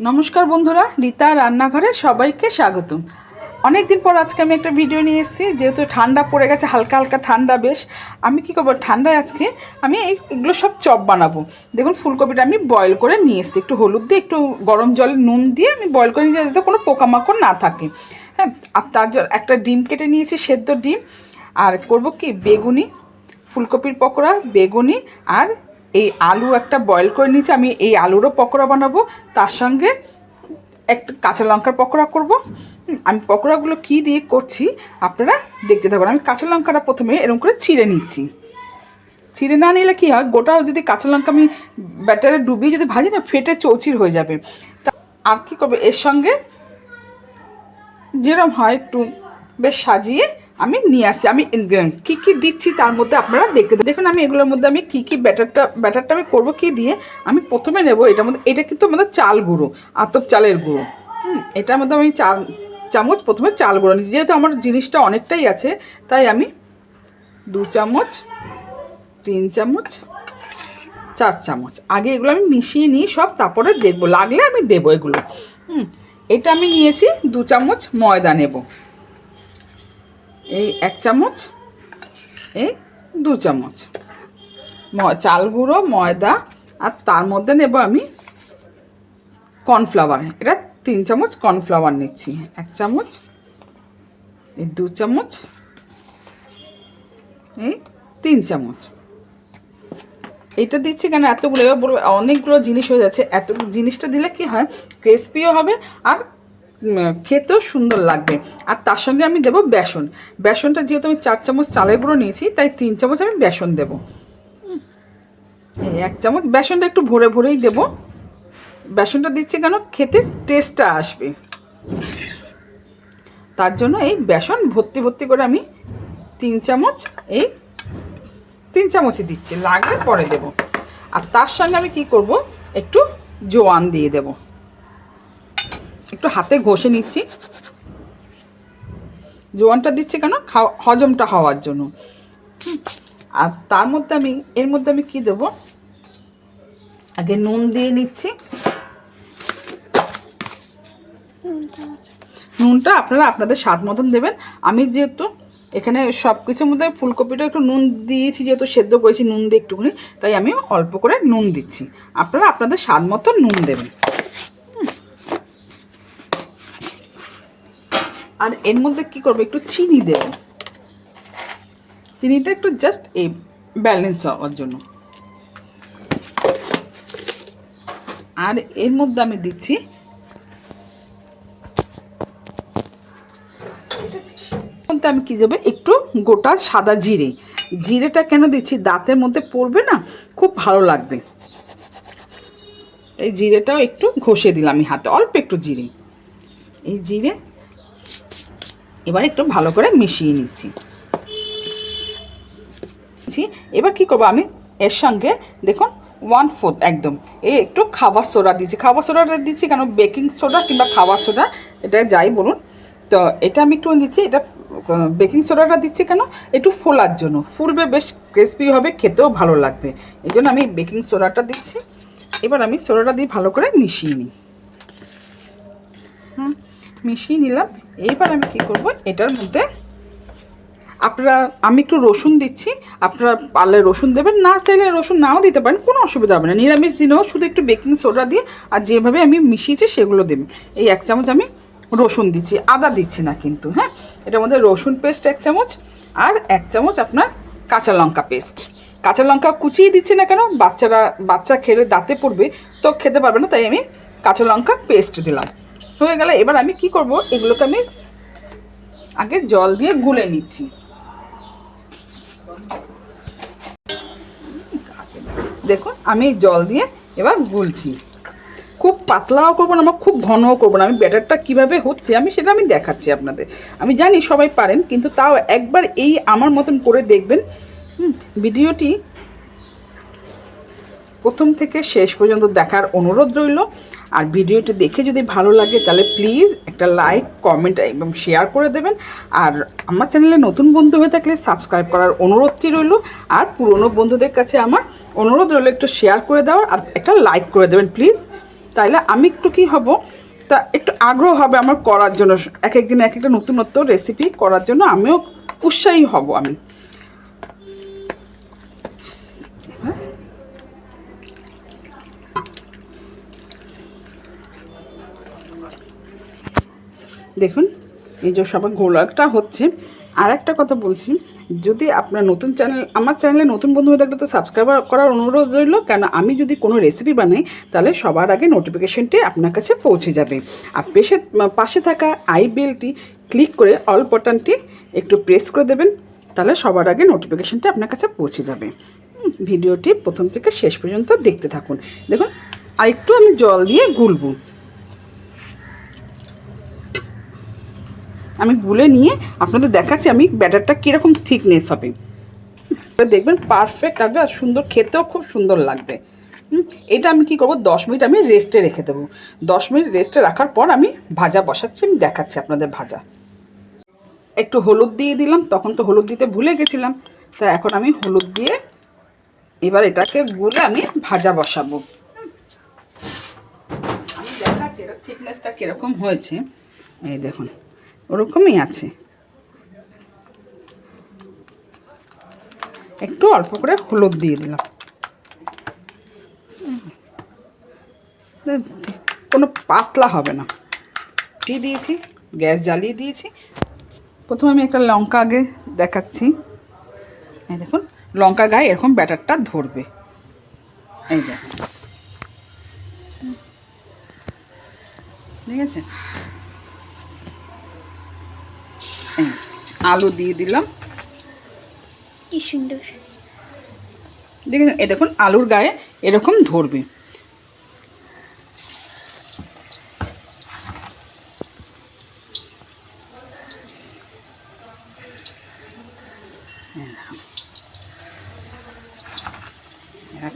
নমস্কার বন্ধুরা, রীতা রান্নাঘরে সবাইকে স্বাগতম। অনেক দিন পর আজকে আমি একটা ভিডিও নিয়ে এসেছি, যেহেতু ঠান্ডা পড়ে গেছে, হালকা হালকা ঠান্ডা বেশ। আমি কি করব, ঠান্ডায় আজকে আমি এই- এগুলো সব চপ বানাবো। দেখুন, ফুলকপিটা আমি বয়েল করে নিয়ে এসেছি। একটু হলুদ দিয়ে, একটু গরম জল নুন দিয়ে আমি বয়েল করে নিয়ে যাতে কোনো পোকামাকড় না থাকে। হ্যাঁ আর তার একটা ডিম কেটে নিয়েছি, সেদ্ধ ডিম। আর করব কি, বেগুনি, ফুলকপির পকোড়া, বেগুনি আর এই আলু একটা বয়েল করে নিয়েছি, আমি এই আলুরও পকোড়া বানাবো, তার সঙ্গে একটা কাঁচা লঙ্কার পকোড়া করব। আমি পকোড়াগুলো কী দিয়ে করছি, আপনারা দেখতে থাকুন। আমি কাঁচা লঙ্কাটা প্রথমে এরকম করে চিড়ে নিচ্ছি। চিড়ে না নিলে কী হয়, গোটা যদি কাঁচা লঙ্কা আমি ব্যাটারে ডুবিয়ে যদি ভাজি না, ফেটে চৌচির হয়ে যাবে। তা আর কী করবে, এর সঙ্গে যেরকম হয় একটু বেশ সাজিয়ে আমি নিয়ে আসি, আমি কী কী দিচ্ছি তার মধ্যে আপনারা দেখতে দেখুন, আমি এগুলোর মধ্যে আমি কী কী ব্যাটারটা ব্যাটারটা আমি করব, কী দিয়ে? আমি প্রথমে নেব এটার মধ্যে, এটা কিন্তু আমাদের চাল গুঁড়ো, আতপ চালের গুঁড়ো। হুম, এটার মধ্যে আমি চাল চামচ প্রথমে চাল গুঁড়ো নিচ্ছি। যেহেতু আমার জিনিসটা অনেকটাই আছে, তাই আমি দু চামচ, তিন চামচ, চার চামচ। আগে এগুলো আমি মিশিয়ে নিই সব তারপরে দেখব, লাগলে আমি দেবো এগুলো। হুম, এটা আমি নিয়েছি, দু চামচ ময়দা নেব। এই এক চামচ, এই দু চামচ। চাল গুঁড়ো, ময়দা, আর তার মধ্যে নেব আমি কর্নফ্লাওয়ার। এটা তিন চামচ কর্নফ্লাওয়ার নিচ্ছি। এক চামচ, এই দু চামচ, এই তিন চামচ। এটা দিচ্ছি কেন? এতগুলো, এবার বলব, অনেকগুলো জিনিস হয়ে যাচ্ছে। এত জিনিসটা দিলে কি হয়? ক্রিসপিও হবে, আর খেতেও সুন্দর লাগবে। আর তার সঙ্গে আমি দেবো বেসন। বেসনটা যেহেতু আমি চার চামচ চালের গুঁড়ো নিয়েছি, তাই তিন চামচ আমি বেসন দেবো। এই এক চামচ বেসনটা একটু ভরে ভরেই দেবো। বেসনটা দিচ্ছি কেন? খেতে টেস্টটা আসবে। তার জন্য এই বেসন ভর্তি ভর্তি করে আমি তিন চামচ, এই তিন চামচই দিচ্ছি। লাগলে পরে দেব। আর তার সঙ্গে আমি কি করব? একটু জোয়ান দিয়ে দেব। একটু হাতে ঘষে নিচ্ছি। জোয়ানটা দিচ্ছি কেন? খাওয়া, হজমটা হওয়ার জন্য। আর তার মধ্যে আমি, এর মধ্যে আমি কি দেব? আগে নুন দিয়ে নিচ্ছি। নুনটা আপনারা আপনাদের স্বাদ মতন দেবেন। আমি যেহেতু এখানে সব কিছুর মধ্যে ফুলকপিটা একটু নুন দিয়েছি, যেহেতু সেদ্ধ করেছি নুন দিয়ে একটুখানি, তাই আমি অল্প করে নুন দিচ্ছি। আপনারা আপনাদের স্বাদ মতো নুন দেবেন। আর এর মধ্যে কি করব? একটু চিনি দেব। চিনিটা একটু জাস্ট এই ব্যালেন্স হওয়ার জন্য। আর এর মধ্যে আমি দিচ্ছি আমি কী দেবো? একটু গোটা সাদা জিরে। জিরেটা কেন দিচ্ছি? দাঁতের মধ্যে পড়বে না? খুব ভালো লাগবে। এই জিরেটাও একটু ঘষে দিলাম আমি হাতে। অল্প একটু জিরে। এই জিরে এবার একটু ভালো করে মিশিয়ে নিচ্ছি। এবার কি করব আমি? এর সঙ্গে দেখুন ওয়ান ফোর্থ একদম। এই একটু খাবার সোডা দিচ্ছি। খাবার সোডাটা দিচ্ছি কেন? বেকিং সোডা কিংবা খাবার সোডা, এটা যাই বলুন। তো এটা আমি একটু দিচ্ছি, এটা বেকিং সোডাটা দিচ্ছি কেন? একটু ফোলার জন্য। ফুলবে, বেশ ক্রিসপি হবে, খেতেও ভালো লাগবে। এই জন্য আমি বেকিং সোডাটা দিচ্ছি। এবার আমি সোডাটা দিয়ে ভালো করে মিশিয়ে নিই। হুম, মিশিয়ে নিলাম। এইবার আমি কি করব? এটার মধ্যে আপনারা, আমি একটু রসুন দিচ্ছি। আপনারা পারলে রসুন দেবেন, না চাইলে রসুন নাও দিতে পারেন, কোনো অসুবিধা হবে না। নিরামিষ দিনেও শুধু একটু বেকিং সোডা দিয়ে আর যেভাবে আমি মিশিয়েছি সেগুলো দেবেন এই এক চামচ আমি রসুন দিচ্ছি, আদা দিচ্ছি না কিন্তু হ্যাঁ? এটার মধ্যে রসুন পেস্ট এক চামচ আর এক চামচ আপনার কাঁচা লঙ্কা পেস্ট। কাঁচা লঙ্কা কুচিয়ে দিচ্ছি না কেন? বাচ্চারা, বাচ্চা খেলে দাঁতে পড়বে, তো খেতে পারবে না, তাই আমি কাঁচা লঙ্কা পেস্ট দিলাম। হয়ে গেলে এবার আমি কি করব? এগুলোকে আমি আগে জল দিয়ে গুলে নিচ্ছি। দেখুন, আমি জল দিয়ে এবার গুলছি। খুব পাতলাও করব না, আমার খুব ঘনও করব না। আমি ব্যাটারটা কীভাবে হচ্ছে আমি সেটা আমি দেখাচ্ছি আপনাদের। আমি জানি সবাই পারেন, কিন্তু তাও একবার এই আমার মতন করে দেখবেন। ভিডিওটি প্রথম থেকে শেষ পর্যন্ত দেখার অনুরোধ রইল। আর ভিডিওটি দেখে যদি ভালো লাগে, তাহলে প্লিজ একটা লাইক কমেন্ট এবং শেয়ার করে দেবেন। আর আমার চ্যানেলে নতুন বন্ধু হয়ে থাকলে সাবস্ক্রাইব করার অনুরোধটি রইল। আর পুরনো বন্ধুদের কাছে আমার অনুরোধ রইল একটু শেয়ার করে দেওয়ার আর একটা লাইক করে দেবেন প্লিজ তাইলে আমি একটু কি হব? তা একটু আগ্রহ হবে আমার করার জন্য। এক একদিন এক একটা নতুনত্ব রেসিপি করার জন্য আমিও উৎসাহী হব আমি। দেখুন, এই যে সবার গোলাটা হচ্ছে। আর একটা কথা বলছি, যদি আপনার নতুন চ্যানেল, আমার চ্যানেলে নতুন বন্ধু হয়ে থাকলে তো সাবস্ক্রাইব করার অনুরোধ রইল, কেন আমি যদি কোনো রেসিপি বানাই, তাহলে সবার আগে নোটিফিকেশনটি আপনার কাছে পৌঁছে যাবে। আর পেশে, পাশে থাকা আই বেলটি ক্লিক করে অল বাটনটি একটু প্রেস করে দেবেন, তাহলে সবার আগে নোটিফিকেশনটি আপনার কাছে পৌঁছে যাবে। ভিডিওটি প্রথম থেকে শেষ পর্যন্ত দেখতে থাকুন। দেখুন আর একটু আমি জল দিয়ে গুলবো। আমি গুলে নিয়ে আপনাদের দেখাচ্ছি আমি ব্যাটারটা কীরকম থিকনেস হবে। দেখবেন পারফেক্ট লাগবে আর সুন্দর, খেতেও খুব সুন্দর লাগবে। এটা আমি কি করব, দশ মিনিট আমি রেস্টে রেখে দেবো। দশ মিনিট রেস্টে রাখার পর আমি ভাজা বসাচ্ছি, আমি দেখাচ্ছি আপনাদের ভাজা। একটু হলুদ দিয়ে দিলাম, তখন তো হলুদ দিতে ভুলে গেছিলাম। তা এখন আমি হলুদ দিয়ে এবার এটাকে গুলে আমি ভাজা বসাবো। আমি দেখাচ্ছি এটা থিকনেসটা কীরকম হয়েছে। এই দেখুন। ওরকমই আছে। একটু অল্প করে হলুদ দিয়ে দিলাম। কোনো পাতলা হবে না। দিয়ে দিয়েছি, গ্যাস জ্বালিয়ে দিয়েছি। প্রথমে আমি একটা লঙ্কা আগে দেখাচ্ছি। এই দেখুন লঙ্কার গায়ে এরকম ব্যাটারটা ধরবে। এই দেখুন ঠিক আছে আলু দিয়ে দিলাম। কি সুন্দর দেখেছেন এই দেখুন আলুর গায়ে এরকম ধরবে।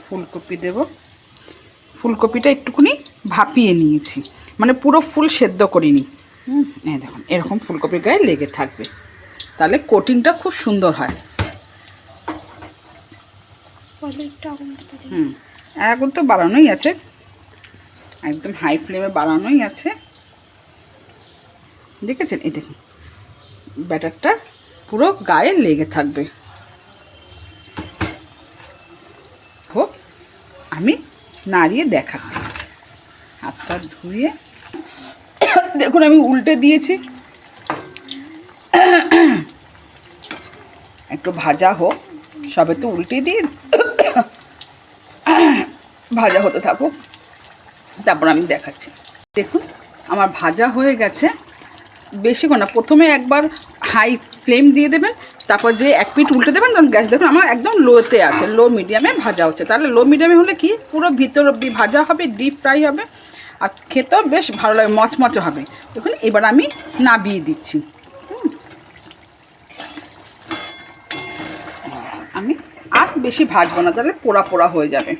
ফুলকপি দেব। ফুলকপিটা একটুখানি ভাপিয়ে নিয়েছি। মানে পুরো ফুল সেদ্ধ করিনি। হুম এই দেখুন এরকম ফুলকপির গায়ে লেগে থাকবে। তাহলে কোটিংটা খুব সুন্দর হয়। হুম এখন তো বাড়ানোই আছে। একদম হাই ফ্লেমে বাড়ানোই আছে। দেখেছেন? এই দেখুন ব্যাটারটা পুরো গায়ে লেগে থাকবে। হোক আমি নাড়িয়ে দেখাচ্ছি। হাতটা ধুয়ে দেখুন, আমি উল্টে দিয়েছি। একটু ভাজা হোক, সবে তো উল্টে দিয়ে ভাজা হতে থাকুক। তারপর আমি দেখাচ্ছি। দেখুন, আমার ভাজা হয়ে গেছে। বেশিক্ষণ না, প্রথমে একবার হাই ফ্লেম দিয়ে দেবেন, তারপর যে এক পিঠ উল্টে দেবেন, তখন গ্যাস, দেখুন, আমার একদম লোতে আছে লো মিডিয়ামে ভাজা হচ্ছে। তাহলে লো মিডিয়ামে হলে কি? পুরো ভিতর অব্দি ভাজা হবে ডিপ ফ্রাই হবে। আর খেতেও বেশ ভালো লাগে, মচমচে হবে। দেখুন, এবার আমি নাবিয়ে দিচ্ছি। আমি আর বেশি ভাজবো না, তাহলে পোড়া পোড়া হয়ে যাবে।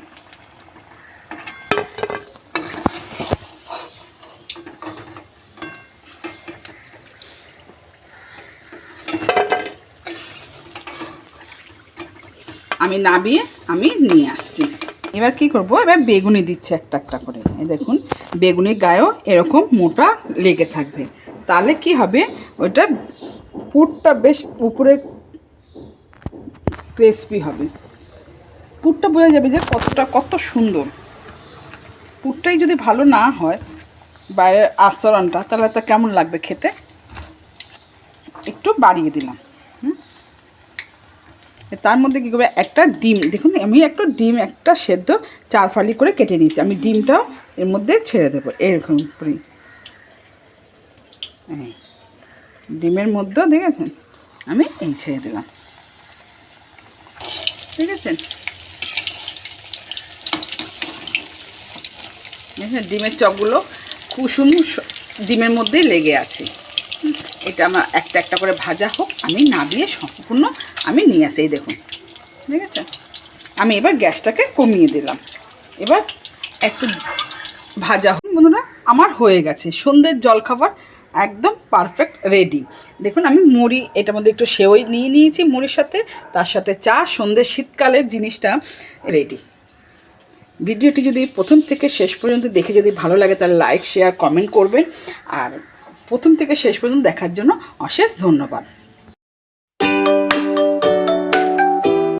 আমি নাবিয়ে আমি নিয়ে আসছি। এবার কি করব? এবার বেগুনি দিচ্ছে একটা একটা করে। এই দেখুন, বেগুনির গায়েও এরকম মোটা লেগে থাকবে। তাহলে কি হবে? ওইটা পুরটা বেশ উপরে ক্রিসপি হবে। পুরটা বোঝা যাবে যে কতটা, কত সুন্দর। পুরটাই যদি ভালো না হয়, বাইরের আস্তরণটা, তাহলে তা কেমন লাগবে খেতে? একটু বাড়িয়ে দিলাম। তার মধ্যে কী করবে? একটা ডিম। দেখুন আমি একটা ডিম একটা সেদ্ধ চার ফালি করে কেটে নিয়েছি। আমি ডিমটাও এর মধ্যে ছেড়ে দেবো এরকম করে এই, ডিমের মধ্যেও দেখেছেন? আমি এই ছেড়ে দিলাম। ঠিক আছে ডিমের চপগুলো কুসুম ডিমের মধ্যেই লেগে আছে। এটা আমার একটা একটা করে ভাজা হোক, আমি না দিয়ে সম্পূর্ণ আমি নিয়ে আসি দেখুন। ঠিক আছে? আমি এবার গ্যাসটাকে কমিয়ে দিলাম। এবার একটু ভাজা হোক। বন্ধুরা, আমার হয়ে গেছে। সন্ধ্যের জলখাবার একদম পারফেক্ট রেডি দেখুন, আমি মুড়ি, এটার মধ্যে একটু সেওই নিয়ে নিয়েছি মুড়ির সাথে। তার সাথে চা, সন্ধ্যের শীতকালের জিনিসটা রেডি ভিডিওটি যদি প্রথম থেকে শেষ পর্যন্ত দেখে যদি ভালো লাগে, তাহলে লাইক শেয়ার কমেন্ট করবেন। আর প্রথম থেকে শেষ পর্যন্ত দেখার জন্য অশেষ ধন্যবাদ।